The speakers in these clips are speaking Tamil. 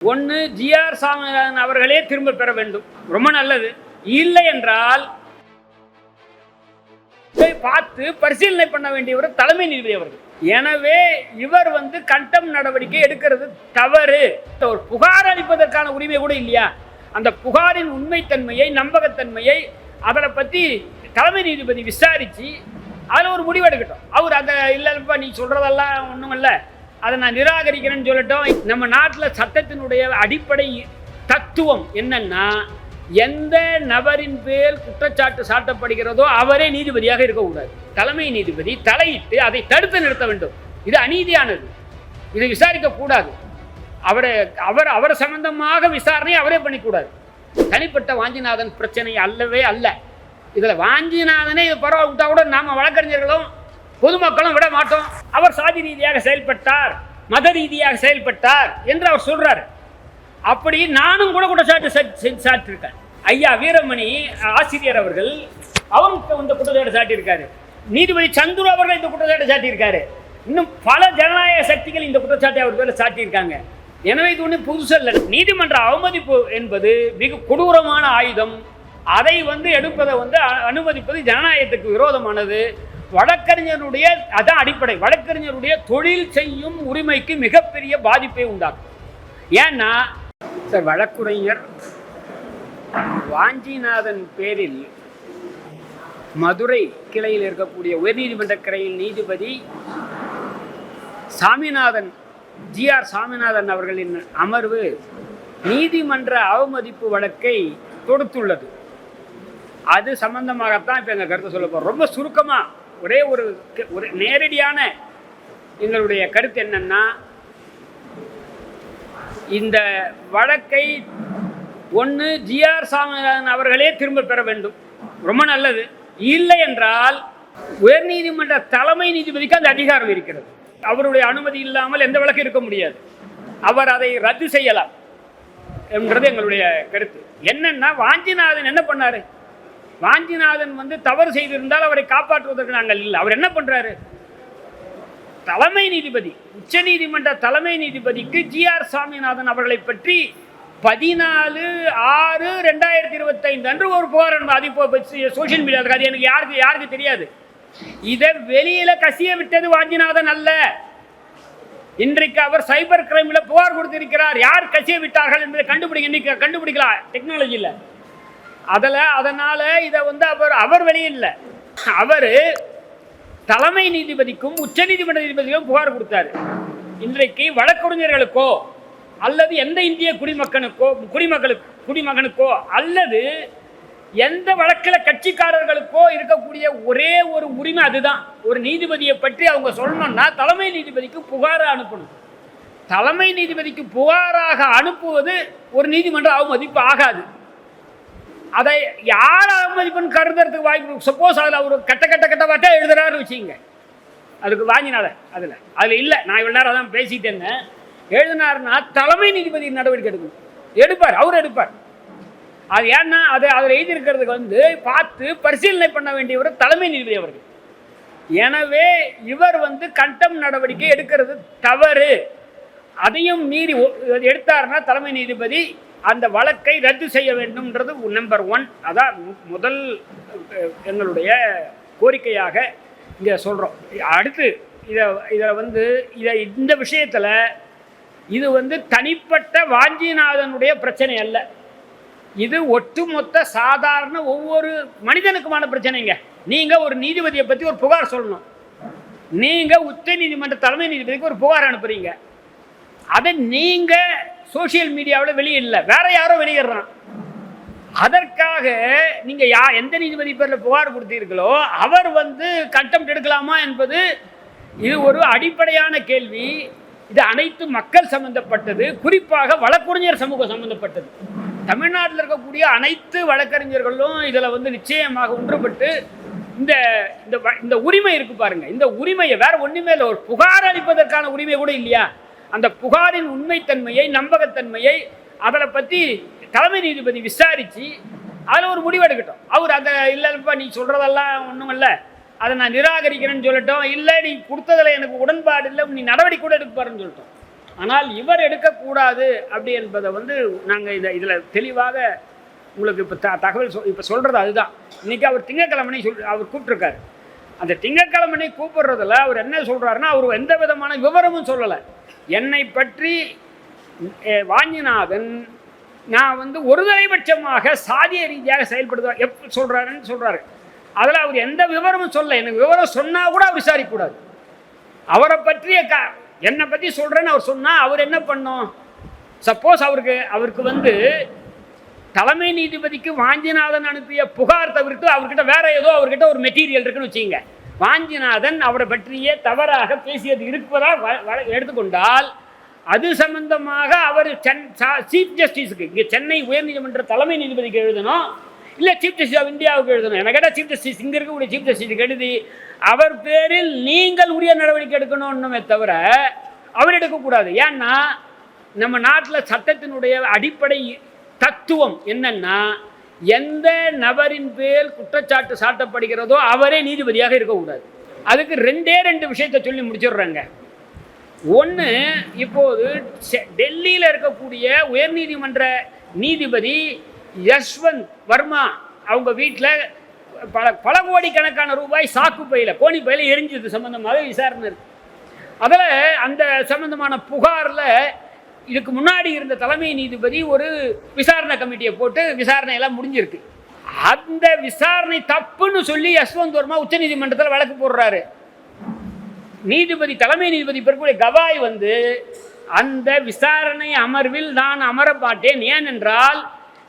ஒன்று ஜிஆர் சாமிநாதன் அவர்களே திரும்ப பெற வேண்டும். ரொம்ப நல்லது. இல்லை என்றால் பார்த்து பரிசீலனை பண்ண வேண்டியவர் தலைமை நீதிபதி அவர்கள். எனவே இவர் வந்து கண்டம் நடவடிக்கை எடுக்கிறது தவறு. ஒரு புகார் அளிப்பதற்கான உரிமை கூட இல்லையா? அந்த புகாரின் உண்மைத்தன்மையை நம்பகத்தன்மையை அதை பற்றி தலைமை நீதிபதி விசாரித்து அதில் ஒரு முடிவு எடுக்கட்டும் அவர் அந்த இல்லைப்பா நீ சொல்கிறதெல்லாம் ஒன்றும் இல்லை அதை நான் நிராகரிக்கிறேன்னு சொல்லட்டும். நம்ம நாட்டில் சட்டத்தினுடைய அடிப்படை தத்துவம் என்னன்னா எந்த நபரின் பேர் குற்றச்சாட்டு சாட்டப்படுகிறதோ அவரே நீதிபதியாக இருக்கக்கூடாது. தலைமை நீதிபதி தலையிட்டு அதை தடுத்து நிறுத்த வேண்டும். இது அநீதியானது. இதை விசாரிக்க கூடாது அவரை அவர் அவர் சம்பந்தமாக விசாரணை அவரே பண்ணிக்கூடாது. தனிப்பட்ட வாஞ்சிநாதன் பிரச்சனை அல்லவே அல்ல. இதில் வாஞ்சிநாதனே இது பரவாயில்ல விட்டால் கூட நாம் வழக்கறிஞர்களும் பொதுமக்களும் விட மாட்டோம். அவர் சாதி ரீதியாக செயல்பட்டார் மத ரீதியாக செயல்பட்டார் என்று அவர் சொல்றாரு. அப்படி நானும் கூட குற்றச்சாட்டு சா- சாட்டியிருக்கேன் ஐயா வீரமணி ஆசிரியர் அவர்கள் அவரும் இந்த குற்றச்சாட்டு சாட்டியிருக்காரு. நீதிபதி சந்துரு அவர்கள் இந்த குற்றச்சாட்டு சாட்டியிருக்காரு. இன்னும் பல ஜனநாயக சக்திகள் இந்த குற்றச்சாட்டை அவர் பேரில் சாட்டியிருக்காங்க. எனவே இது ஒன்றும் புதுசல்ல நீதிமன்ற அவமதிப்பு என்பது மிக கொடூரமான ஆயுதம். அதை வந்து எடுப்பதை வந்து அனுமதிப்பது ஜனநாயகத்துக்கு விரோதமானது. வழக்கறிஞருடைய அதான் அடிப்படை வழக்கறிஞருடைய தொழில் செய்யும் உரிமைக்கு மிகப்பெரிய பாதிப்பை உண்டாக்கும். ஏன்னா சார் வழக்குரைஞர் வாஞ்சிநாதன் பேரில் மதுரை கிளையில் இருக்கக்கூடிய உயர்நீதிமன்ற கிளையில் நீதிபதி சாமிநாதன் ஜி ஆர் சாமிநாதன் அவர்களின் அமர்வு நீதிமன்ற அவமதிப்பு வழக்கை தொடுத்துள்ளது. அது சம்பந்தமாகத்தான் இப்போ எங்கள் கருத்தை சொல்ல போகிறோம் ரொம்ப சுருக்கமாக ஒரே ஒரு ஒரு நேரடியான எங்களுடைய கருத்து என்னன்னா இந்த வழக்கை ஒன்று ஜிஆர் சாமிநாதன் அவர்களே திரும்ப பெற வேண்டும். ரொம்ப நல்லது. இல்லை என்றால் உயர்நீதிமன்ற தலைமை நீதிபதிக்கு அந்த அதிகாரம் இருக்கிறது. அவருடைய அனுமதி இல்லாமல் எந்த வழக்கு இருக்க முடியாது. அவர் அதை ரத்து செய்யலாம். என்றது எங்களுடைய கருத்து. என்னன்னா வாஞ்சிநாதன் என்ன பண்ணாரு? வாஞ்சிநாதன் வந்து தவறு செய்திருந்தால் அவரை காப்பாற்றுவதற்கு நாங்கள் இல்லை. அவர் என்ன பண்ணுறாரு தலைமை நீதிபதி உச்ச நீதிமன்ற தலைமை நீதிபதிக்கு ஜி ஆர் சாமிநாதன் அவர்களை பற்றி பதினாலு ஆறு ரெண்டாயிரத்தி இருபத்தைந்து அன்று ஒரு புகார் அனுப்ப- அது இப்போ சோஷியல் மீடியா அது எனக்கு யாருக்கு யாருக்கு தெரியாது. இதை வெளியில கசிய விட்டது வாஞ்சிநாதன் அல்ல. இன்றைக்கு அவர் சைபர் கிரைமில் புகார் கொடுத்திருக்கிறார். யார் கசிய விட்டார்கள் என்பதை கண்டுபிடிக்க இன்னைக்கு கண்டுபிடிக்கலாம். டெக்னாலஜியில் அதில் அதனால் இதை வந்து அவர் அவர் வெளியில்ல. அவர் தலைமை நீதிபதிக்கும் உச்சநீதிமன்ற நீதிபதிக்கும் புகார் கொடுத்தாரு. இன்றைக்கு வழக்கறிஞர்களுக்கோ அல்லது எந்த இந்திய குடிமக்கனுக்கோ குடிமக்களுக்கு குடிமகனுக்கோ அல்லது எந்த வழக்கில் கட்சிக்காரர்களுக்கோ இருக்கக்கூடிய ஒரே ஒரு உரிமை அதுதான். ஒரு நீதிபதியை பற்றி அவங்க சொல்லணும்னா தலைமை நீதிபதிக்கு புகாரை அனுப்பணும். தலைமை நீதிபதிக்கு புகாராக அனுப்புவது ஒரு நீதிமன்ற அவமதிப்பு ஆகாது. அதை யார் அவமதிப்புன்னு கருதுறதுக்கு வாய்ப்பு சப்போஸ் அதில் அவர் கட்ட கட்ட கட்ட வாட்டா எழுதுறாருன்னு வச்சுங்க அதுக்கு வாங்கினால அதில். அதில் இல்லை. நான் இவ்வளோ நேரம் தான் பேசிட்டு இருந்தேன். எழுதினாருன்னா தலைமை நீதிபதி நடவடிக்கை எடுக்கணும். எடுப்பார். அவர் எடுப்பார். அது ஏன்னா அது அதில் எழுதியிருக்கிறதுக்கு வந்து பார்த்து பரிசீலனை பண்ண வேண்டியவர் தலைமை நீதிபதி அவர்கள். எனவே இவர் வந்து கண்டம் நடவடிக்கை எடுக்கிறது தவறு. அதையும் மீறி எடுத்தாருன்னா தலைமை நீதிபதி அந்த வழக்கை ரத்து செய்ய வேண்டும்ன்றது நம்பர் ஒன் அதான் மு- முதல் எங்களுடைய கோரிக்கையாக இங்கே சொல்கிறோம் அடுத்து இதை இதில் வந்து இதை இந்த விஷயத்தில் இது வந்து தனிப்பட்ட வாஞ்சிநாதனுடைய பிரச்சனை அல்ல. இது ஒட்டுமொத்த சாதாரண ஒவ்வொரு மனிதனுக்குமான பிரச்சனைங்க. நீங்கள் ஒரு நீதிபதியை பற்றி ஒரு புகார் சொல்லணும். நீங்கள் உச்ச நீதிமன்ற தலைமை நீதிபதிக்கு ஒரு புகார் அனுப்புகிறீங்க அதை நீங்கள் சோஷியல் மீடியாவில் வெளியிடல வேற யாரோ வெளியிடுறான் அதற்காக நீங்க யா எந்த நீதிபதி பேரில் புகார் கொடுத்தீர்களோ அவர் வந்து கட்டம் எடுக்கலாமா என்பது இது ஒரு அடிப்படையான கேள்வி. இது அனைத்து மக்கள் சம்பந்தப்பட்டது. குறிப்பாக வழக்கறிஞர் சமூகம் சம்பந்தப்பட்டது. தமிழ்நாட்டில் இருக்கக்கூடிய அனைத்து வழக்கறிஞர்களும் இதில் வந்து நிச்சயமாக ஒன்றுபட்டு இந்த இந்த இந்த உரிமை இருக்கு பாருங்க. இந்த உரிமையை வேற ஒன்றுமே இல்லை. ஒரு புகார் அளிப்பதற்கான உரிமை கூட இல்லையா? அந்த புகாரின் உண்மைத்தன்மையை நம்பகத்தன்மையை அதில் பற்றி தலைமை நீதிபதி விசாரித்து அதில் ஒரு முடிவெடுக்கட்டும் அவர் அந்த இல்லைப்பா நீ சொல்கிறதெல்லாம் ஒன்றும் இல்லை. அதை நான் நிராகரிக்கிறேன்னு சொல்லட்டும். இல்லை நீ கொடுத்ததில் எனக்கு உடன்பாடு இல்லை. நீ நடவடிக்கை கூட எடுப்பாருன்னு சொல்லட்டும். ஆனால் இவர் எடுக்கக்கூடாது அப்படி என்பதை வந்து நாங்கள் இதை இதில் தெளிவாக உங்களுக்கு இப்போ த தகவல் சொல் இப்போ சொல்கிறது அதுதான். இன்றைக்கி அவர் திங்கக்கிழமனை சொல் அவர் கூப்பிட்ருக்காரு அந்த திங்கக்கிழமனை கூப்பிடுறதுல அவர் என்ன சொல்கிறாருன்னா அவர் எந்த விதமான விவரமும் சொல்லலை. என்னை பற்றி வாஞ்சிநாதன் நான் வந்து ஒரு தலைபட்சமாக சாதிய ரீதியாக செயல்படுத்துவார் எப் சொல்கிறாருன்னு சொல்கிறாரு அதில் அவர் எந்த விவரமும் சொல்ல எனக்கு விவரம் சொன்னால் கூட அவர் விசாரிக்கக்கூடாது அவரை பற்றிய க என்னை பற்றி சொல்கிறேன்னு அவர் சொன்னால் அவர் என்ன பண்ணும்? சப்போஸ் அவருக்கு அவருக்கு வந்து தலைமை நீதிபதிக்கு வாஞ்சிநாதன் அனுப்பிய புகார் தவிர்த்து அவர்கிட்ட வேற ஏதோ அவர்கிட்ட ஒரு மெட்டீரியல் இருக்குன்னு வச்சுங்க வாஞ்சிநாதன் அவரை பற்றியே தவறாக பேசியது இருப்பதாக வ- வ- எடுத்துக்கொண்டால் அது சம்பந்தமாக அவர் சென் சீஃப் ஜஸ்டிஸுக்கு இங்கே சென்னை உயர்நீதிமன்ற தலைமை நீதிபதிக்கு எழுதணும் இல்லை சீஃப் ஜஸ்டிஸ் ஆஃப் இந்தியாவுக்கு எழுதணும். எனக்கு கேட்டால் சீஃப் ஜஸ்டிஸ் இங்கே இருக்கக்கூடிய சீஃப் ஜஸ்டிஸுக்கு எழுதி அவர் பேரில் நீங்கள் உரிய நடவடிக்கை எடுக்கணும்னுமே தவிர அவர் எடுக்கக்கூடாது. ஏன்னா நம்ம நாட்டில் சட்டத்தினுடைய அடிப்படை தத்துவம் என்னன்னா எந்த நபரின் பேர் குற்றச்சாட்டு சாட்டப்படுகிறதோ அவரே நீதிபதியாக இருக்கக்கூடாது. அதுக்கு ரெண்டே ரெண்டு விஷயத்தை சொல்லி முடிச்சிடுறாங்க. ஒன்று இப்போது செ- டெல்லியில் இருக்கக்கூடிய உயர்நீதிமன்ற நீதிபதி யஷ்வந்த் வர்மா அவங்க வீட்டில் பல பல கோடிக்கணக்கான ரூபாய் சாக்கு பையில் கோணி பையில் எரிஞ்சது சம்மந்தமாக விசாரணை இருக்கு. அதில் அந்த சம்மந்தமான புகாரில் இதுக்கு முன்னாடி இருந்த தலைமை நீதிபதி ஒரு விசாரணை கமிட்டியை போட்டு விசாரணை எல்லாம் முடிஞ்சிருக்கு. அந்த விசாரணை தப்புன்னு சொல்லி யஸ்வந்த் வர்மா உச்சநீதிமன்றத்தில் வழக்கு போடுறாரு. நீதிபதி தலைமை நீதிபதி பெறக்கூடிய கவாய் வந்து அந்த விசாரணை அமர்வில் நான் அமர மாட்டேன். ஏனென்றால்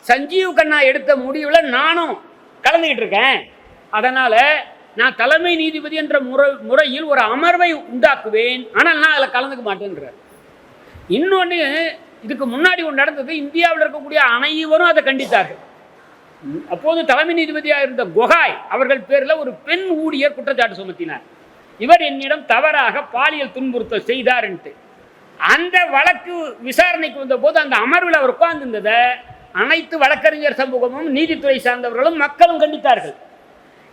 சஞ்சீவ் கண்ணா எடுத்த முடிவில் நானும் கலந்துக்கிட்டு இருக்கேன். அதனால் நான் தலைமை நீதிபதி என்ற முறை முறையில் ஒரு அமர்வை உண்டாக்குவேன். ஆனால் நான் அதில் கலந்துக்க மாட்டேன்றார். இன்னொன்று இதுக்கு முன்னாடி ஒன்று நடந்தது இந்தியாவில் இருக்கக்கூடிய அனைவரும் அதை கண்டித்தார்கள். அப்போது தலைமை நீதிபதியாக இருந்த கொகாய் அவர்கள் பேரில் ஒரு பெண் ஊழியர் குற்றச்சாட்டு சுமத்தினார். இவர் என்னிடம் தவறாக பாலியல் துன்புறுத்த செய்தார்ன்ட்டு. அந்த வழக்கு விசாரணைக்கு வந்தபோது அந்த அமர்வில் அவர் உட்கார்ந்திருந்ததை அனைத்து வழக்கறிஞர் சமூகமும் நீதித்துறை சார்ந்தவர்களும் மக்களும் கண்டித்தார்கள்.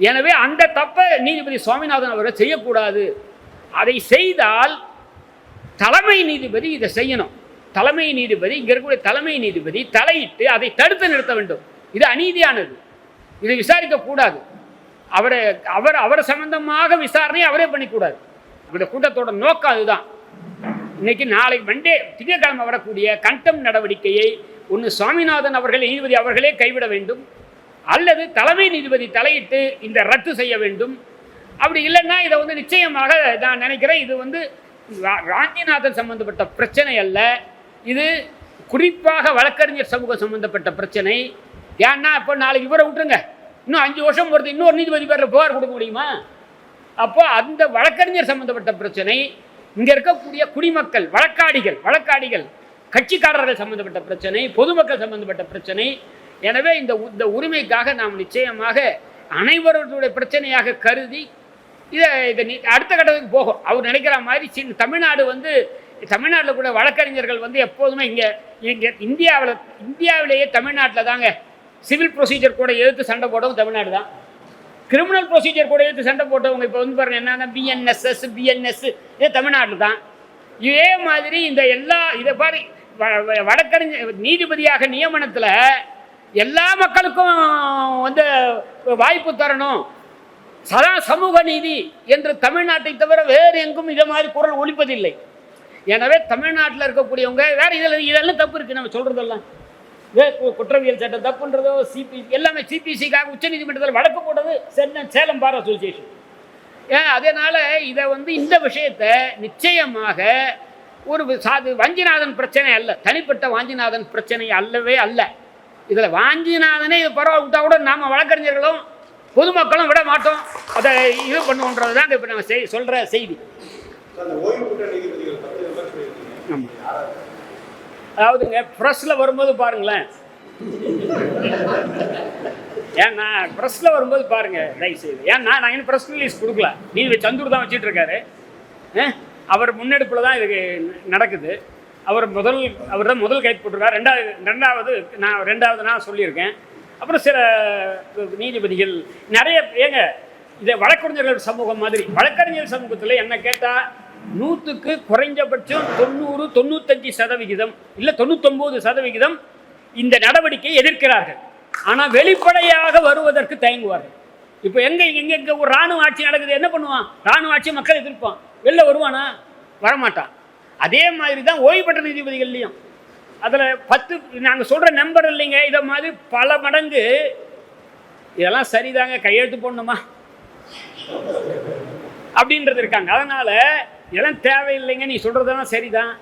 எனவே அந்த தப்பை நீதிபதி சுவாமிநாதன் அவர்கள் செய்யக்கூடாது. அதை செய்தால் தலைமை நீதிபதி இதை செய்யணும். தலைமை நீதிபதி இங்கே இருக்கக்கூடிய தலைமை நீதிபதி தலையிட்டு அதை தடுத்து நிறுத்த வேண்டும். இது அநீதியானது. இதை விசாரிக்கக்கூடாது அவரை அவர் அவர் சம்பந்தமாக விசாரணை அவரே பண்ணிக்கூடாது. இந்த கூட்டத்தோட நோக்கம் அதுதான். இன்னைக்கு நாளை மண்டே திங்கட்கிழமை வரக்கூடிய கண்டம் நடவடிக்கையை ஒன்று சுவாமிநாதன் அவர்கள் நீதிபதி அவர்களே கைவிட வேண்டும். அல்லது தலைமை நீதிபதி தலையிட்டு இந்த ரத்து செய்ய வேண்டும். அப்படி இல்லைன்னா இதை வந்து நிச்சயமாக நான் நினைக்கிறேன் இது வந்து ரா- ராஞ்சிநாதன் சம்பந்தப்பட்ட பிரச்சனை அல்ல. இது குறிப்பாக வழக்கறிஞர் சமூகம் சம்பந்தப்பட்ட பிரச்சனை. ஏன்னா இப்போ நாளைக்கு இவரை விட்டுருங்க. இன்னும் அஞ்சு வருஷம் பொறுத்து இன்னொரு நீதிபதி பேரில் புகார் கொடுக்க முடியுமா? அப்போ அந்த வழக்கறிஞர் சம்பந்தப்பட்ட பிரச்சனை இங்கே இருக்கக்கூடிய குடிமக்கள் வழக்காடிகள் வழக்காடிகள் கட்சிக்காரர்கள் சம்பந்தப்பட்ட பிரச்சனை பொதுமக்கள் சம்பந்தப்பட்ட பிரச்சனை. எனவே இந்த இந்த உரிமைக்காக நாம் நிச்சயமாக அனைவருடைய பிரச்சனையாக கருதி இதை இதை நீ- அடுத்த கட்டத்துக்கு போகும். அவர் நினைக்கிற மாதிரி சின்ன தமிழ்நாடு வந்து தமிழ்நாட்டில் கூட வழக்கறிஞர்கள் வந்து எப்போதுமே இங்கே இங்கே இந்தியாவில் இந்தியாவிலேயே தமிழ்நாட்டில் தாங்க. சிவில் ப்ரொசீஜர் கூட எதிர்த்து சண்டை போடவும் தமிழ்நாடு தான். கிரிமினல் ப்ரொசீஜர் கூட எதிர்த்து சண்டை போட்டவங்க இப்போ வந்து பாருங்கள் என்னன்னா பிஎன்எஸ்எஸ் பிஎன்எஸ் இது தமிழ்நாட்டில் தான். இதே மாதிரி இந்த எல்லா இதை பாரு வ- வழக்கறிஞர் நீதிபதியாக நியமனத்தில் எல்லா மக்களுக்கும் வந்து வாய்ப்பு தரணும். சதா சமூக நீதி என்று தமிழ்நாட்டை தவிர வேறு எங்கும் இதை மாதிரி குரல் ஒழிப்பதில்லை எனவே தமிழ்நாட்டில் இருக்கக்கூடியவங்க வேற இதில் இதெல்லாம் தப்பு இருக்குது நம்ம சொல்கிறதெல்லாம் வே குற்றவியல் சட்டம் தப்புன்றதோ சிபி எல்லாமே சிபிசிக்காக உச்சநீதிமன்றத்தில் வழக்கு போட்டது சென்னை சேலம் பார் அசோசியேஷன். ஏன் அதனால் இதை வந்து இந்த விஷயத்தை நிச்சயமாக ஒரு சாது வாஞ்சிநாதன் பிரச்சனை அல்ல. தனிப்பட்ட வாஞ்சிநாதன் பிரச்சனை அல்லவே அல்ல. இதில் வாஞ்சிநாதனே இது பரவாயில்ல விட்டால் கூட நாம் வழக்கறிஞர்களும் பொதுமக்களும் விட மாட்டோம். அதை இது பண்ணுவோன்றது தான் இப்போ நம்ம செய் சொல்கிற செய்தி. அதாவதுங்க ப்ரெஸ்ஸில் வரும்போது பாருங்களேன். ஏன்னா ப்ரெஸ்ஸில் வரும்போது பாருங்க தயவு செய்து ஏன்னா நான் இன்னும் ப்ரெஸ் ரிலீஸ் கொடுக்கல. நீதி சந்தூர் தான் வச்சுட்டு இருக்காரு. அவர் முன்னெடுப்பில் தான் இதுக்கு நடக்குது. அவர் முதல் அவர் தான் முதல் கைது போட்டிருக்கார். ரெண்டாவது ரெண்டாவது நான் ரெண்டாவது நான் சொல்லியிருக்கேன். அப்புறம் சில நீதிபதிகள் நிறைய ஏங்க இதை வழக்கறிஞர்கள் சமூகம் மாதிரி வழக்கறிஞர் சமூகத்தில் என்ன கேட்டால் நூற்றுக்கு குறைஞ்சபட்சம் தொண்ணூறு தொண்ணூத்தஞ்சு சதவிகிதம் இல்லை தொண்ணூத்தொம்பது சதவிகிதம் இந்த நடவடிக்கையை எதிர்க்கிறார்கள். ஆனால் வெளிப்படையாக வருவதற்கு தயங்குவார்கள். இப்போ எங்கே எங்கே எங்கே ஒரு இராணுவ ஆட்சி நடக்குது என்ன பண்ணுவான்? இராணுவ ஆட்சி மக்கள் எதிர்ப்பான். வெளில வருவானா? வரமாட்டான். அதே மாதிரி தான் ஓய்வு பெற்ற நீதிபதிகள்லையும். அதில் பத்து நாங்கள் சொல்கிற நம்பர் இல்லைங்க. இதை மாதிரி பல மடங்கு இதெல்லாம் சரிதாங்க. கையெழுத்து போடணுமா? அப்படின்றது இருக்காங்க. அதனால் இதெல்லாம் தேவையில்லைங்க. நீ சொல்கிறதெல்லாம் சரிதான்.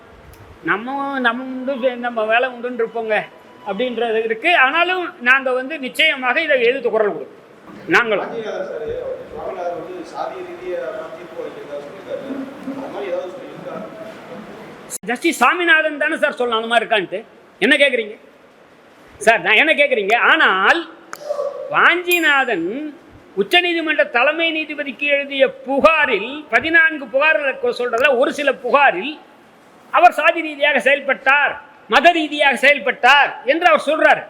நம்ம நம்ம உண்டு நம்ம வேலை உண்டுன்னு இருப்போங்க. அப்படின்றது இருக்குது ஆனாலும் நாங்கள் வந்து நிச்சயமாக இதை எழுத்து குரல் கொடுக்கும் நாங்களும். சாதி ரீதியாக ஜஸ்டிஸ் சாமிநாதன் தானே சார் சொல்லணும் அந்த மாதிரி இருக்கான்ட்டு. என்ன கேட்குறீங்க சார் நான் என்ன கேட்குறீங்க ஆனால் வாஞ்சிநாதன் உச்சநீதிமன்ற தலைமை நீதிபதிக்கு எழுதிய புகாரில் பதினான்கு புகார்கள் சொல்றதுல ஒரு சில புகாரில் அவர் சாதி ரீதியாக செயல்பட்டார் மத ரீதியாக செயல்பட்டார் என்று அவர் சொல்கிறார்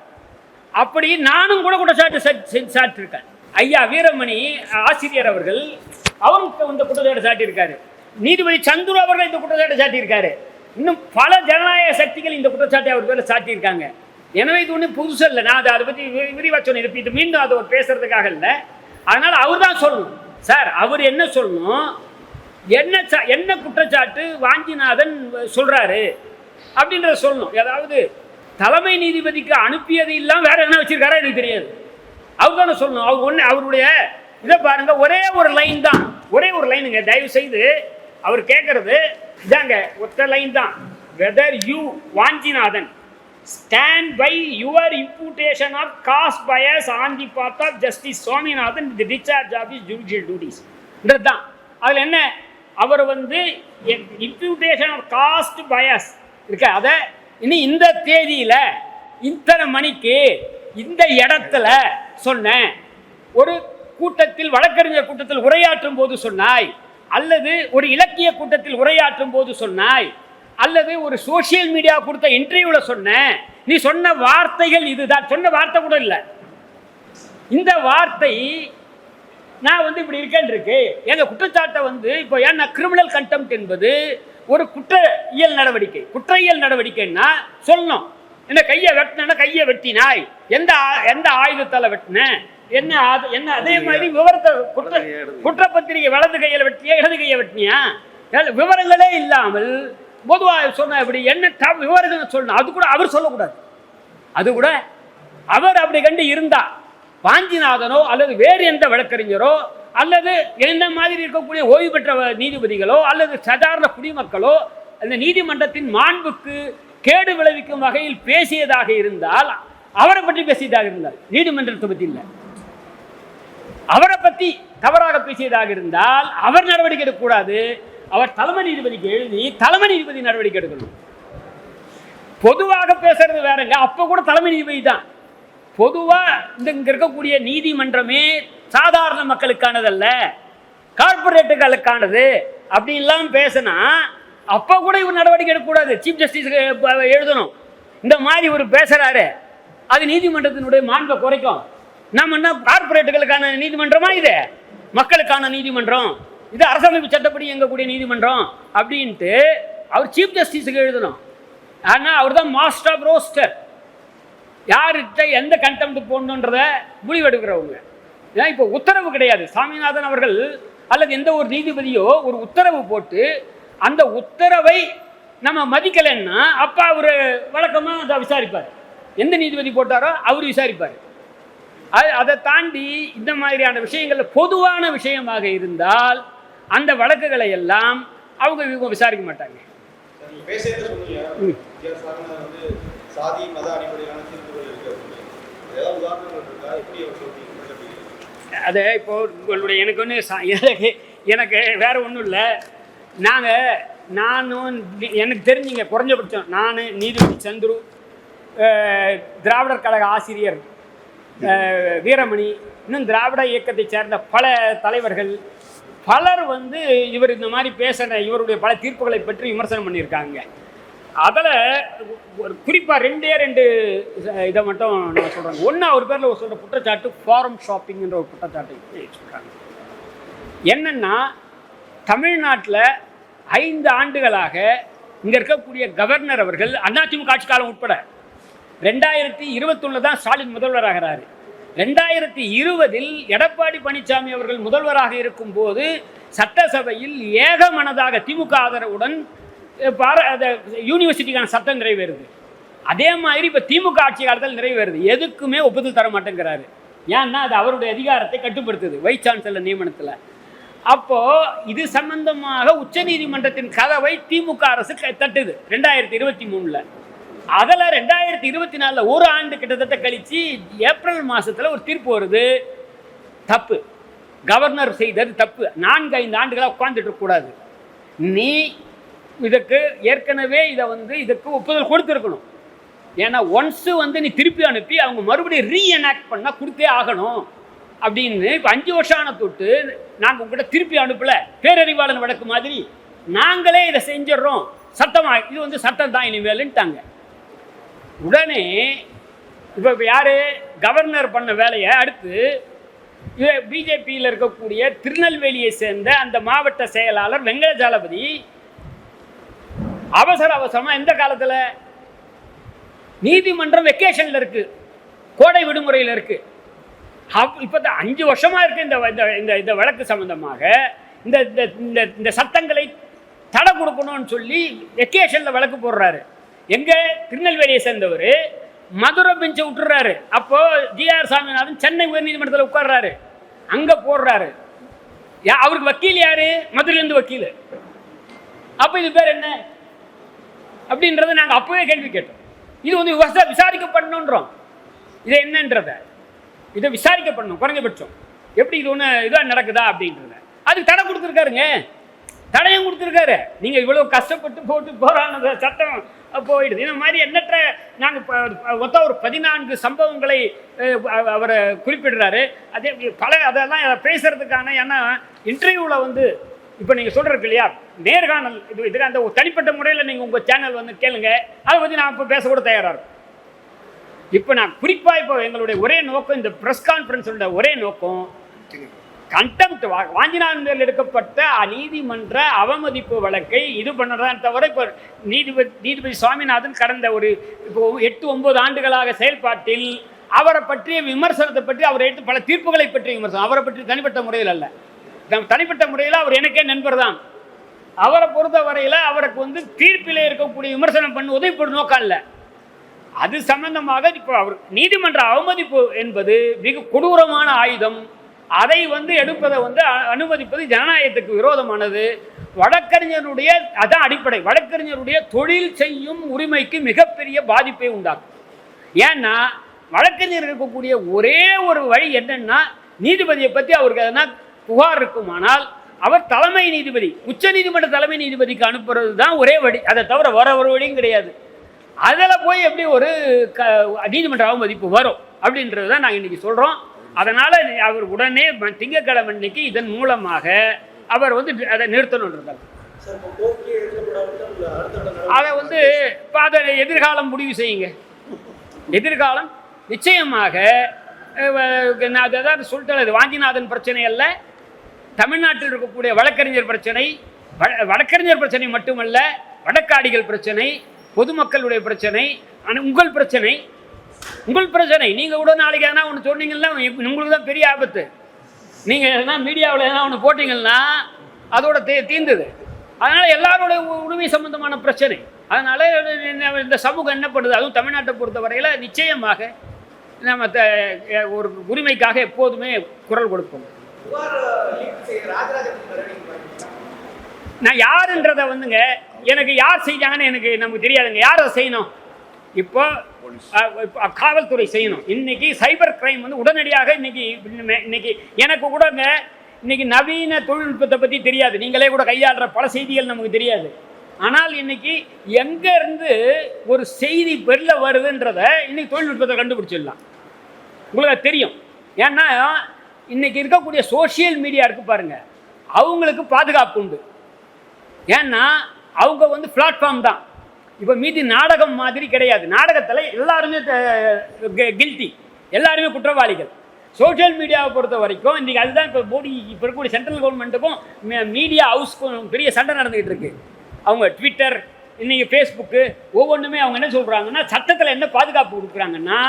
அப்படி நானும் கூட குற்றச்சாட்டு சா- சாட்டியிருக்கேன் ஐயா வீரமணி ஆசிரியர் அவர்கள் அவருக்கு வந்து குற்றச்சாட்டு சாட்டியிருக்காரு. நீதிபதி சந்துரு அவர்கள் இந்த குற்றச்சாட்டை சாட்டியிருக்காரு. இன்னும் பல ஜனநாயக சக்திகள் இந்த குற்றச்சாட்டை அவர் பேரில் சாட்டியிருக்காங்க. எனவே இது ஒன்றும் புதுசு இல்லை நான் அதை அதை பற்றி விரிவாக சொன்னேன். இது- மீண்டும் அதை ஒரு பேசுறதுக்காக இல்லை. அதனால் அவர் தான் சொல்லணும். சார் அவர் என்ன சொல்லணும்? என்ன சா- என்ன குற்றச்சாட்டு வாஞ்சிநாதன் சொல்கிறாரு அப்படின்றத சொல்லணும். அதாவது தலைமை நீதிபதிக்கு அனுப்பியது இல்லாமல் வேற என்ன வச்சிருக்காரா எனக்கு தெரியாது. அவர் தானே சொல்லணும். அவர் ஒன்று அவருடைய இதை பாருங்க. ஒரே ஒரு லைன் தான். ஒரே ஒரு லைனுங்க தயவு செய்து அவர் கேட்கறது இதாங்க ஒத்த லைன் தான். Whether you Vanchinathan stand by your imputation of caste bias on the part of justice Swaminathan the discharge of is judicial டியூட்டிஸ்ன்றது தான் அதில் என்ன? அவர் வந்து இம்ப்யூட்டேஷன் ஆஃப் காஸ்ட் பயஸ் இருக்க? அதை இனி இந்த தேதியில் இத்தனை மணிக்கு இந்த இடத்துல சொன்னேன். ஒரு கூட்டத்தில் வழக்கறிஞர் கூட்டத்தில் உரையாற்றும் போது சொன்னாய் அல்லது ஒரு இலக்கிய கூட்டத்தில் உரையாற்றும் போது சொன்னாய் அல்லது ஒரு சோஷியல் மீடியா கொடுத்த இன்டர்வியூவில் சொன்ன நீ சொன்ன வார்த்தைகள் இதுதான். சொன்ன வார்த்தை கூட இல்லை. இந்த வார்த்தை நான் வந்து இப்படி இருக்கேன் இருக்கு. எங்கள் குற்றச்சாட்டை வந்து இப்போ ஏன்னா கிரிமினல் கண்டெம்ட் என்பது ஒரு குற்ற இயல் நடவடிக்கை. குற்ற இயல் நடவடிக்கைன்னா சொல்லணும். என்ன கையை வெட்டினா கையை வெட்டினாய். எந்த ஆ- எந்த ஆயுதத்தால் வெட்டின? என்ன ஆது- என்ன அதே மாதிரி விவரத்தை குற்ற குற்றப்பத்திரிகை வலது கையில் வெட்டியா இடது கையை வெட்டினியா? விவரங்களே இல்லாமல் பொதுவாக சொன்ன இப்படி என்ன விவரங்கள் சொல்லணும் அது கூட அவர் சொல்லக்கூடாது. அது கூட அவர் அப்படி கண்டு இருந்தா வாஞ்சிநாதனோ அல்லது வேறு எந்த வழக்கறிஞரோ அல்லது எந்த மாதிரி இருக்கக்கூடிய ஓய்வு பெற்ற நீதிபதிகளோ அல்லது சாதாரண குடிமக்களோ அந்த நீதிமன்றத்தின் மாண்புக்கு கேடு விளைவிக்கும் வகையில் பேசியதாக இருந்தால் அவரை பற்றி பேசியதாக இருந்தால் நீதிமன்றத்தை பற்றி இல்லை. அவரை பற்றி தவறாக பேசியதாக இருந்தால் அவர் நடவடிக்கை எடுக்கக்கூடாது. அவர் தலைமை நீதிபதிக்கு எழுதி தலைமை நீதிபதி நடவடிக்கை எடுக்கணும். பொதுவாக பேசுறது வேறங்க. அப்போ கூட தலைமை நீதிபதி தான். பொதுவாக இந்த இங்கே இருக்கக்கூடிய நீதிமன்றமே சாதாரண மக்களுக்கானதல்ல. கார்பரேட்டுகளுக்கானது அப்படின்லாம் பேசினா அப்போ கூட இவர் நடவடிக்கை எடுக்கக்கூடாது. சீஃப் ஜஸ்டிஸ் எழுதணும். இந்த மாதிரி ஒரு பேசுகிறாரு அது நீதிமன்றத்தினுடைய மாண்பை குறைக்கும். நம்ம என்ன கார்பரேட்டுகளுக்கான நீதிமன்றமா இது? மக்களுக்கான நீதிமன்றம். இது அரசமைப்பு சட்டப்படி இயங்கக்கூடிய நீதிமன்றம் அப்படின்ட்டு அவர் சீஃப் ஜஸ்டிஸுக்கு எழுதணும். ஆனால் அவர் தான் மாஸ்டர் ஆஃப் ரோஸ்டர் யார்கிட்ட எந்த கண்டெம்ட் போடணுன்றத முடிவெடுக்கிறவங்க. ஏன்னா இப்போ உத்தரவு கிடையாது. சாமிநாதன் அவர்கள் அல்லது எந்த ஒரு நீதிபதியோ ஒரு உத்தரவு போட்டு அந்த உத்தரவை நம்ம மதிக்கலைன்னா அப்போ அவர் வழக்கமாக அதை விசாரிப்பார். எந்த நீதிபதி போட்டாரோ அவர் விசாரிப்பார். அது அதை தாண்டி இந்த மாதிரியான விஷயங்கள் பொதுவான விஷயமாக இருந்தால் அந்த வழக்குகளை எல்லாம் அவங்க இவங்க விசாரிக்க மாட்டாங்க? அது இப்போ உங்களுடைய எனக்கு ஒன்று எனக்கு எனக்கு வேற ஒன்றும் இல்லை. நாங்கள் நானும் எனக்கு தெரிஞ்சுங்க குறைஞ்சபட்சம். நான் நீதிபதி சந்துரு திராவிடர் கழக ஆசிரியர். வீரமணி இன்னும் திராவிட இயக்கத்தை சேர்ந்த பல தலைவர்கள் பலர் வந்து இவர் இந்த மாதிரி பேசின இவருடைய பல தீர்ப்புகளை பற்றி விமர்சனம் பண்ணியிருக்காங்க. அதில் ஒரு குறிப்பாக ரெண்டே ரெண்டு இதை மட்டும் நான் சொல்கிறேன் ஒன்று அவர் பேரில் ஒரு சொல்கிற குற்றச்சாட்டு ஃபாரம் ஷாப்பிங்ன்ற ஒரு குற்றச்சாட்டு சொல்கிறாங்க என்னென்னா தமிழ்நாட்டில் ஐந்து ஆண்டுகளாக இங்கே இருக்கக்கூடிய கவர்னர் அவர்கள் அதிமுக ஆட்சி காலம் உட்பட ரெண்டாயிரத்தி இருபத்தொன்னு தான் ஸ்டாலின் முதல்வராகிறார். ரெண்டாயிரத்தி இருபதில் எடப்பாடி பழனிசாமி அவர்கள் முதல்வராக இருக்கும் போது சட்டசபையில் ஏகமனதாக திமுக ஆதரவுடன் பார யூனிவர்சிட்டிக்கான சட்டம் நிறைவேறுது. அதே மாதிரி இப்போ திமுக ஆட்சி காலத்தில் நிறைவேறுது. எதுக்குமே ஒப்புதல் தர மாட்டேங்கிறாரு. ஏன்னா அது அவருடைய அதிகாரத்தை கட்டுப்படுத்துது வைஸ் சான்சலர் நியமனத்தில். அப்போது இது சம்பந்தமாக உச்சநீதிமன்றத்தின் கதவை திமுக அரசு தட்டுது. ரெண்டாயிரத்தி இருபத்தி மூணில். அதில் ரெண்டாயிரத்தி இருபத்தி நாலில் ஒரு ஆண்டு கிட்டத்தட்ட கழித்து ஏப்ரல் மாதத்தில் ஒரு தீர்ப்பு வருது. தப்பு. கவர்னர் செய்தது தப்பு. நான்கு ஐந்து ஆண்டுகளாக உட்கார்ந்துட்டு கூடாது. நீ இதுக்கு ஏற்கனவே இதை வந்து இதுக்கு ஒப்புதல் கொடுத்துருக்கணும். ஏன்னா ஒன்ஸு வந்து நீ திருப்பி அனுப்பி அவங்க மறுபடியும் ரீஎனாக்ட் பண்ணால் கொடுத்தே ஆகணும். அப்படின்னு இப்போ அஞ்சு வருஷம் ஆன தொட்டு நாங்கள் உங்கள்கிட்ட திருப்பி அனுப்பலை. பேரறிவாளன் வழக்கு மாதிரி நாங்களே இதை செஞ்சிடுறோம். சட்டமாக இது வந்து சட்டம் தான் இனிமேலுன்ட்டாங்க. உடனே இப்போ யார்? கவர்னர் பண்ண வேலையை அடுத்து பிஜேபியில் இருக்கக்கூடிய திருநெல்வேலியை சேர்ந்த அந்த மாவட்ட செயலாளர் வெங்கடஜாலபதி அவசர அவசரமாக எந்த காலத்தில்? நீதிமன்றம் வெக்கேஷனில் இருக்குது கோடை விடுமுறையில் இருக்குது அப் இப்போ தான் அஞ்சு வருஷமாக இருக்குது இந்த இந்த- இந்த இந்த வழக்கு சம்மந்தமாக இந்த இந்த இந்த இந்த சட்டங்களை தடை கொடுக்கணும்னு சொல்லி வெக்கேஷனில் வழக்கு போடுறாரு. எங்கே திருநெல்வேலியை சேர்ந்தவர் மதுரை பெஞ்சை விட்டுறாரு. அப்போ ஜிஆர் சாமிநாதன் சென்னை உயர்நீதிமன்றத்தில் உட்கார்றாரு. அங்கே போடுறாரு. யா- அவருக்கு வக்கீல் யாரு? மதுரையிலேருந்து வக்கீல். அப்போ இது பேர் என்ன? அப்படின்றத நாங்கள் அப்போவே கேள்வி கேட்டோம். இது வந்து விவசா- விசாரிக்கப்படணுன்றோம். இது என்னன்றத? இதை விசாரிக்கப்படணும் குறைஞ்சபட்சம். எப்படி இது ஒன்று இதாக நடக்குதா அப்படின்றத. அதுக்கு தடை கொடுத்துருக்காருங்க. தடையும் கொடுத்துருக்காரு. நீங்கள் இவ்வளோ கஷ்டப்பட்டு போட்டு போராடின சட்டம் போயிடுது. இந்த மாதிரி எண்ணற்ற நாங்கள் மொத்தம் ஒரு பதினான்கு சம்பவங்களை அவர் அவரை குறிப்பிடுறாரு. அதே பல அதெல்லாம் பேசுறதுக்கான ஏன்னா இன்டர்வியூவில் வந்து இப்போ நீங்கள் சொல்கிறதுக்கு இல்லையா? நேர்காணல் இது இதில் அந்த ஒரு தனிப்பட்ட முறையில் நீங்கள் உங்கள் சேனல் வந்து கேளுங்க. அதை பற்றி நான் இப்போ பேசக்கூட தயாராக இருக்கும் இப்போ நான் குறிப்பாக இப்போ எங்களுடைய ஒரே நோக்கம் இந்த ப்ரெஸ் கான்ஃபரன்ஸோட ஒரே நோக்கம் கண்டெம்ட் வாஞ்சிநாதன் பேரில் எடுக்கப்பட்ட நீதிமன்ற அவமதிப்பு வழக்கை இது பண்ணுறதான் தவிர இப்போ நீதிபதி நீதிபதி சுவாமிநாதன் கடந்த ஒரு இப்போ எட்டு ஒன்பது ஆண்டுகளாக செயல்பாட்டில் அவரை பற்றிய விமர்சனத்தை பற்றி அவர் எடுத்து பல தீர்ப்புகளை பற்றிய விமர்சனம். அவரை பற்றி தனிப்பட்ட முறையில் அல்ல. தனிப்பட்ட முறையில் அவர் எனக்கே நண்பர் தான். அவரை பொறுத்த வரையில் அவருக்கு வந்து தீர்ப்பிலே இருக்கக்கூடிய விமர்சனம் பண்ணுவதை இப்போ நோக்கம் இல்லை. அது சம்பந்தமாக இப்போ அவர் நீதிமன்ற அவமதிப்பு என்பது மிக கொடூரமான ஆயுதம். அதை வந்து எடுப்பதை வந்து அனுமதிப்பது ஜனநாயகத்துக்கு விரோதமானது. வழக்கறிஞருடைய அதான் அடிப்படை. வழக்கறிஞருடைய தொழில் செய்யும் உரிமைக்கு மிகப்பெரிய பாதிப்பை உண்டாக்கும். ஏன்னா வழக்கறிஞர் இருக்கக்கூடிய ஒரே ஒரு வழி என்னன்னா நீதிபதியை பற்றி அவருக்கு எதனா புகார் இருக்குமானால் அவர் தலைமை நீதிபதி உச்ச நீதிமன்ற தலைமை நீதிபதிக்கு அனுப்புறது தான் ஒரே வழி. அதை தவிர வர ஒரு வழியும் கிடையாது. அதில் போய் எப்படி ஒரு க நீதிமன்ற அவமதிப்பு வரும்? அப்படின்றது தான் நாங்கள் இன்றைக்கி சொல்கிறோம் அதனால் அவர் உடனே ம- திங்கட்கிழமை அன்னைக்கு இதன் மூலமாக அவர் வந்து அதை நிறுத்தணுன்றார் அதை வந்து இப்போ அதை எதிர்காலம் முடிவு செய்யுங்க. எதிர்காலம் நிச்சயமாக நான் அதை தான் சொல்லிட்டேன் இது வாஞ்சிநாதன் பிரச்சனை அல்ல. தமிழ்நாட்டில் இருக்கக்கூடிய வழக்கறிஞர் பிரச்சனை வழக்கறிஞர் பிரச்சனை மட்டுமல்ல வழக்காடிகள் பிரச்சனை பொதுமக்களுடைய பிரச்சனை உங்கள் பிரச்சனை உங்கள் பிரச்சனை. நீங்கள் கூட நாளைக்கு எதனா ஒன்று சொன்னீங்கன்னா உங்களுக்கு தான் பெரிய ஆபத்து. நீங்கள் எதனா மீடியாவில் எதனா ஒன்று போட்டிங்கன்னா அதோட தீ தீர்ந்தது அதனால் எல்லாருடைய உரிமை சம்பந்தமான பிரச்சனை. அதனால் இந்த சமூகம் என்ன பண்ணுது? அதுவும் தமிழ்நாட்டை பொறுத்த வரையில் நிச்சயமாக நம்ம த- ஒரு உரிமைக்காக எப்போதுமே குரல் கொடுப்போம். நான் யாருன்றதை வந்துங்க எனக்கு யார் செய்தாங்கன்னு எனக்கு நமக்கு தெரியாதுங்க. யார் அதை செய்யணும்? இப்போ காவல்துறை செய்யணும். இன்னைக்கு சைபர் கிரைம் வந்து உடனடியாக இன்னைக்கு இன்னைக்கு எனக்கு கூடங்க இன்னைக்கு நவீன தொழில்நுட்பத்தை பற்றி தெரியாது. நீங்களே கூட கையாளுற பல செய்திகள் நமக்கு தெரியாது. ஆனால் இன்னைக்கு எங்கேருந்து ஒரு செய்தி வெளில வருதுன்றத இன்னைக்கு தொழில்நுட்பத்தை கண்டுபிடிச்சிடலாம். உங்களுக்கு தெரியும். ஏன்னா இன்னைக்கு இருக்கக்கூடிய சோஷியல் மீடியா இருக்கு பாருங்க. அவங்களுக்கு பாதுகாப்பு உண்டு. ஏன்னா அவங்க வந்து பிளாட்ஃபார்ம் தான். இப்போ மீதி நாடகம் மாதிரி கிடையாது. நாடகத்தில் எல்லாருமே கில்ட்டி எல்லாருமே குற்றவாளிகள். சோஷியல் மீடியாவை பொறுத்த வரைக்கும் இன்றைக்கி அதுதான் இப்போ மோடி இப்போ இருக்கக்கூடிய சென்ட்ரல் கவர்மெண்ட்டுக்கும் மீடியா ஹவுஸ்க்கும் பெரிய சண்டை நடந்துகிட்டு இருக்கு. அவங்க ட்விட்டர் இன்றைக்கி ஃபேஸ்புக்கு ஒவ்வொன்றுமே அவங்க என்ன சொல்கிறாங்கன்னா சட்டத்தில் என்ன பாதுகாப்பு கொடுக்குறாங்கன்னா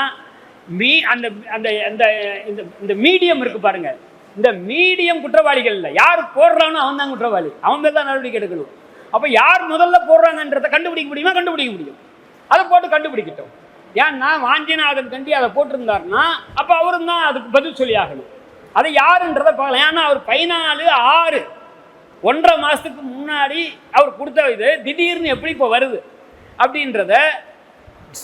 மீ அந்த அந்த அந்த இந்த இந்த மீடியம் இருக்குது பாருங்கள் இந்த மீடியம் குற்றவாளிகள் இல்லை. யார் போடுறானோ அவன் தான் குற்றவாளி அவங்க தான் நடவடிக்கை எடுக்கணும். அப்போ யார் முதல்ல போடுறாங்கன்றதை கண்டுபிடிக்க முடியுமா? கண்டுபிடிக்க முடியும். அதை போட்டு கண்டுபிடிக்கட்டும். ஏன்னா வாஞ்சிநாதன் கண்டி அதை போட்டிருந்தாருன்னா அப்போ அவரும் தான் அதுக்கு பதில் சொல்லி ஆகணும். அதை யாருன்றதை பார்க்கலாம். ஏன்னா அவர் பதினாலு ஆறு ஒன்றரை மாதத்துக்கு முன்னாடி அவர் கொடுத்த இது திடீர்னு எப்படி இப்போ வருது? அப்படின்றத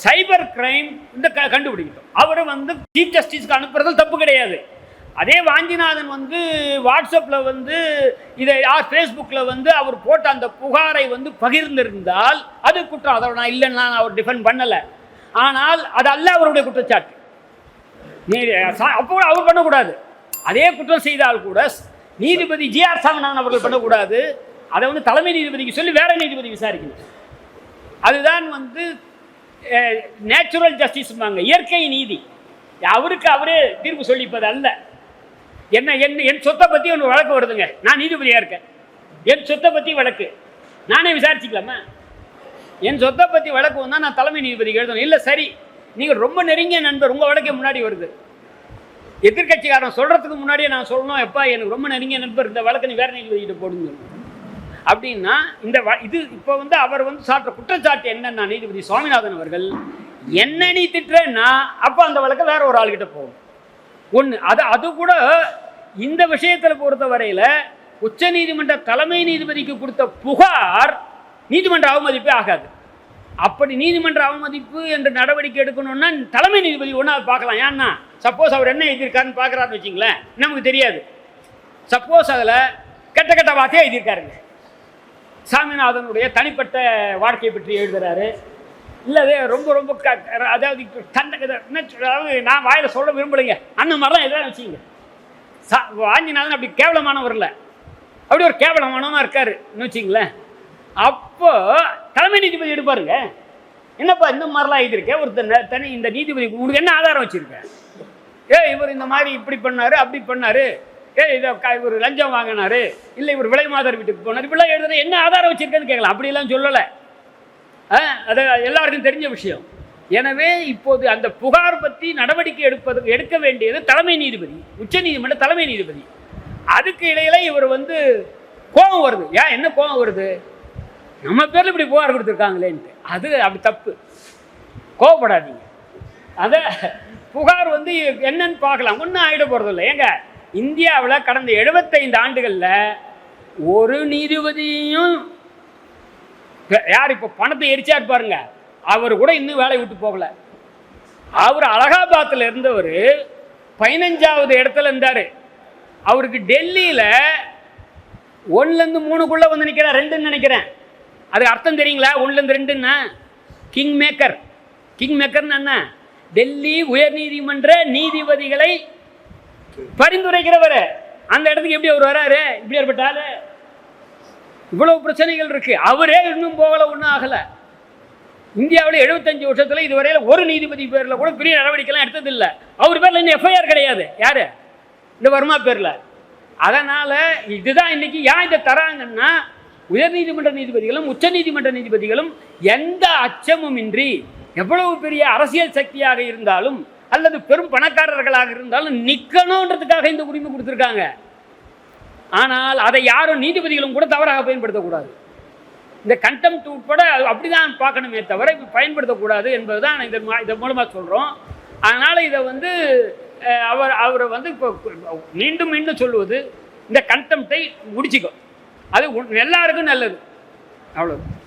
சைபர் கிரைம் இந்த க கண்டுபிடிக்கட்டும். அவர் வந்து சீஃப் ஜஸ்டிஸ்க்கு அனுப்புறது தப்பு கிடையாது. அதே வாஞ்சிநாதன் வந்து வாட்ஸ்அப்பில் வந்து இதை யார் ஃபேஸ்புக்கில் வந்து அவர் போட்ட அந்த புகாரை வந்து பகிர்ந்திருந்தால் அது குற்றம். அதை நான் இல்லைன்னு நான் அவர் டிஃபெண்ட் பண்ணலை. ஆனால் அது அல்ல அவருடைய குற்றச்சாட்டு. நீ அப்போ அவர் பண்ணக்கூடாது. அதே குற்றம் செய்தால் கூட நீதிபதி ஜி ஆர் சாமிநாதன் அவர்கள் பண்ணக்கூடாது. அதை வந்து தலைமை நீதிபதிக்கு சொல்லி வேற நீதிபதி விசாரிக்கணும். அதுதான் வந்து நேச்சுரல் ஜஸ்டிஸ்பாங்க இயற்கை நீதி. அவருக்கு அவரே தீர்ப்பு சொல்லிப்பது அல்ல. என்ன என் என் சொத்தை பற்றி ஒன்று வழக்கு வருதுங்க. நான் நீதிபதியாக இருக்கேன். என் சொத்தை பற்றி வழக்கு. நானே விசாரிச்சுக்கலாமா? என் சொத்தை பற்றி வழக்கு வந்தால் நான் தலைமை நீதிபதிக்கு எழுதணும். இல்லை சரி. நீங்கள் ரொம்ப நெருங்கிய நண்பர். உங்கள் வழக்கே முன்னாடி வருது. எதிர்க்கட்சிக்காரன் சொல்கிறதுக்கு முன்னாடியே நான் சொல்லணும். எப்பா எனக்கு ரொம்ப நெருங்கிய நண்பர். இந்த வழக்கு நீ வேறு நீதிபதிகிட்ட போடுங்க அப்படின்னா இந்த வ- இது இப்போ வந்து அவர் வந்து சாட்டுற குற்றச்சாட்டு என்னன்னா நீதிபதி சுவாமிநாதன் அவர்கள் என்ன நீ திட்டுறேன்னா அப்போ அந்த வழக்கை வேற ஒரு ஆள்கிட்ட போகும் ஒன்று அது அது கூட இந்த விஷயத்தில் பொறுத்த வரையில் உச்ச நீதிமன்ற தலைமை நீதிபதிக்கு கொடுத்த புகார் நீதிமன்ற அவமதிப்பே ஆகாது. அப்படி நீதிமன்ற அவமதிப்பு என்ற நடவடிக்கை எடுக்கணும்னா தலைமை நீதிபதி ஒன்றா பார்க்கலாம். ஏன்னா சப்போஸ் அவர் என்ன எழுதியிருக்காருன்னு பார்க்குறாருன்னு வச்சிங்களேன் நமக்கு தெரியாது. சப்போஸ் அதில் கெட்ட கெட்ட வார்த்தையாக எழுதியிருக்காருங்க. சாமிநாதனுடைய தனிப்பட்ட வாழ்க்கையை பற்றி எழுதுகிறாரு இல்லை அதே ரொம்ப ரொம்ப க- அதாவது இப்ப என்ன சொல்ற- அதாவது நான் வாயில் சொல்ல விரும்பலைங்க. அந்த மாதிரிலாம் எதாவது வச்சுங்க சா வாஞ்சிநாதன் அப்படி கேவலமானவர் இல்லை. அப்படி ஒரு கேவலமானவமா இருக்காருன்னு வச்சிங்களேன் அப்போ தலைமை நீதிபதி எடுப்பாருங்க என்னப்பா இந்த மாதிரிலாம் எழுதியிருக்கேன் ஒரு தனி- தனி இந்த நீதிபதி உங்களுக்கு என்ன ஆதாரம் வச்சுருக்கேன் ஏ இவர் இந்த மாதிரி இப்படி பண்ணார் அப்படி பண்ணார். ஏ இதை இவர் லஞ்சம் வாங்கினாரு. இல்லை இவர் விலை மாதர் வீட்டுக்கு போனார். இப்படிலாம் எழுதுன என்ன ஆதாரம் வச்சுருக்கேன்னு கேட்கலாம். அப்படிலாம் சொல்லலை. அது எல்லாருக்கும் தெரிஞ்ச விஷயம். எனவே இப்போது அந்த புகார் பற்றி நடவடிக்கை எடுப்பது எடுக்க வேண்டியது தலைமை நீதிபதி உச்ச நீதிமன்ற தலைமை நீதிபதி. அதுக்கு இடையில இவர் வந்து கோபம் வருது. ஏன் என்ன கோபம் வருது? நம்ம பேரில் இப்படி புகார் கொடுத்துருக்காங்களேன்ட்டு. அது அப்படி தப்பு. கோவப்படாதீங்க அதை புகார் வந்து என்னன்னு பார்க்கலாம். ஒன்றும் ஆகிட போகிறதில்ல ஏங்க இந்தியாவில் கடந்த 75 ஆண்டுகளில் ஒரு நீதிபதியும் யார் இப்போ பணத்தை எரிச்சா இருப்பாருங்க. அவர் கூட இன்னும் வேலையை விட்டு போகல. அவர் அலகாபாத்தில் இருந்தவர் பதினஞ்சாவது இடத்துல இருந்தார். அவருக்கு டெல்லியில் ஒன்றுலேருந்து மூணுக்குள்ளே வந்து நிற்கிறேன் ரெண்டுன்னு நினைக்கிறேன். அது அர்த்தம் தெரியுங்களா? ஒன்றுலேருந்து ரெண்டுன்னா? கிங் மேக்கர் கிங் மேக்கர்னு என்ன? டெல்லி உயர்நீதிமன்ற நீதிபதிகளை பரிந்துரைக்கிறவர். அந்த இடத்துக்கு எப்படி அவர் வராரு? இப்படி ஏற்பட்டாரு இவ்வளவு பிரச்சனைகள் இருக்கு. அவரே இன்னும் போகல ஒன்றும் ஆகலை. இந்தியாவில் எழுபத்தஞ்சு வருஷத்தில் இதுவரையில் ஒரு நீதிபதி பேரில் கூட பெரிய நடவடிக்கைலாம் எடுத்ததில்லை. அவர் பேரில் இன்னும் எஃப்ஐஆர் கிடையாது. யார்? இந்த வர்மா பேரில். அதனால் இதுதான் இன்னைக்கு ஏன் இதை தராங்கன்னா உயர்நீதிமன்ற நீதிபதிகளும் உச்சநீதிமன்ற நீதிபதிகளும் எந்த அச்சமும் இன்றி எவ்வளவு பெரிய அரசியல் சக்தியாக இருந்தாலும் அல்லது பெரும் பணக்காரர்களாக இருந்தாலும் நிற்கணுன்றதுக்காக இந்த உரிமை கொடுத்துருக்காங்க. ஆனால் அதை யாரும் நீதிபதிகளும் கூட தவறாக பயன்படுத்தக்கூடாது. இந்த கண்டெம்ட் உட்பட அப்படிதான் பார்க்கணுமே தவிர இப்போ பயன்படுத்தக்கூடாது என்பது தான் இதன் இதன் மூலமாக சொல்கிறோம் அதனால் இதை வந்து அவர் அவரை வந்து இப்போ மீண்டும் மீண்டும் சொல்லுவது இந்த கண்டெம்ட்டை முடிச்சிக்கும் அது எல்லாருக்கும் நல்லது. அவ்வளோ